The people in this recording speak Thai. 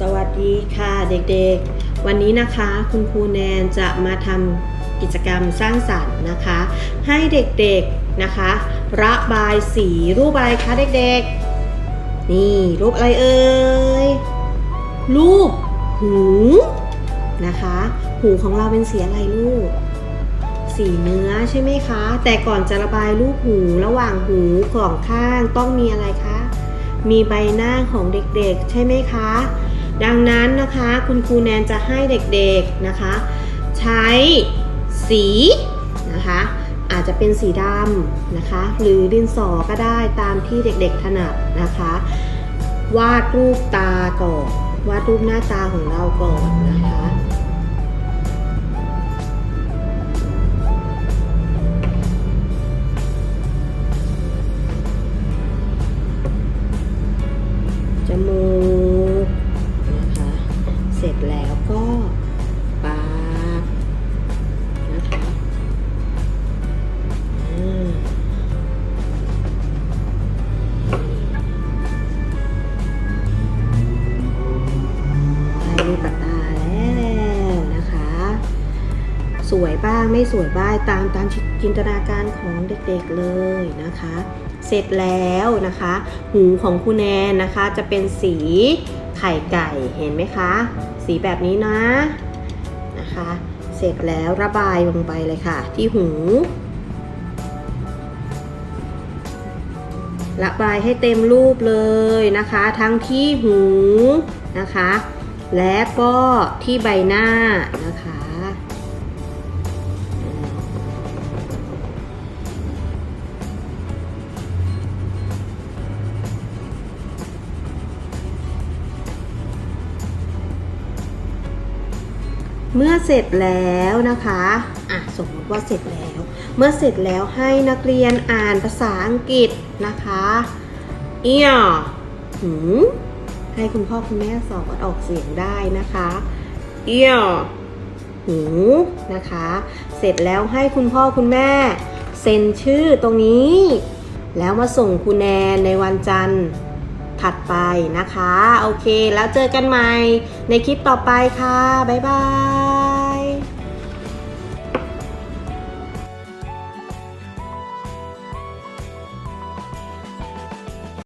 สวัสดีค่ะเด็กๆ วันนี้นะคะคุณครูแนนจะมาทำกิจกรรมสร้างสรรค์นะคะ ให้เด็กๆนะคะ ระบายสีรูปอะไรคะเด็กๆ นี่รูปอะไรเอ่ยรูปหูนะคะ หูของเราเป็นสีอะไรลูกสีเนื้อใช่ไหมคะ แต่ก่อนจะระบายรูปหูระหว่างหูของข้างต้องมีอะไรคะ มีใบหน้าของเด็กๆ ใช่ไหมคะ ดังนั้นนะคะคุณครูแนนจะให้เด็กๆนะคะ ใช้สีนะคะอาจจะเป็นสีดำนะคะ หรือดินสอก็ได้ตามที่เด็กๆถนัดนะคะ วาดรูปตาก่อนวาดรูปหน้าตาของเราก่อนนะคะจมูก สวยบ้างไม่สวยบ้างตามตามจินตนาการของเด็กๆเลยนะคะ เสร็จแล้วนะคะ หูของคุณแนนนะคะจะเป็นสีไข่ไก่เห็นไหมคะ สีแบบนี้นะนะคะ เสร็จแล้วระบายลงไปเลยค่ะ ที่หู ระบายให้เต็มรูปเลยนะคะ ทั้งที่หูนะคะ และก็ที่ใบหน้านะคะ เมื่อเสร็จแล้วนะคะอะสมมติว่าเสร็จแล้ว เมื่อเสร็จแล้วให้นักเรียนอ่านภาษาอังกฤษนะคะเอียหูให้คุณพ่อคุณแม่สอนออกเสียงได้นะคะเอียหูนะคะ เสร็จแล้วให้คุณพ่อคุณแม่ เซ็นชื่อตรงนี้ แล้วมาส่งคุณแนนในวันจันทร์ ถัดไปนะคะ โอเค แล้วเจอกันใหม่ในคลิปต่อไปค่ะ บ๊ายบาย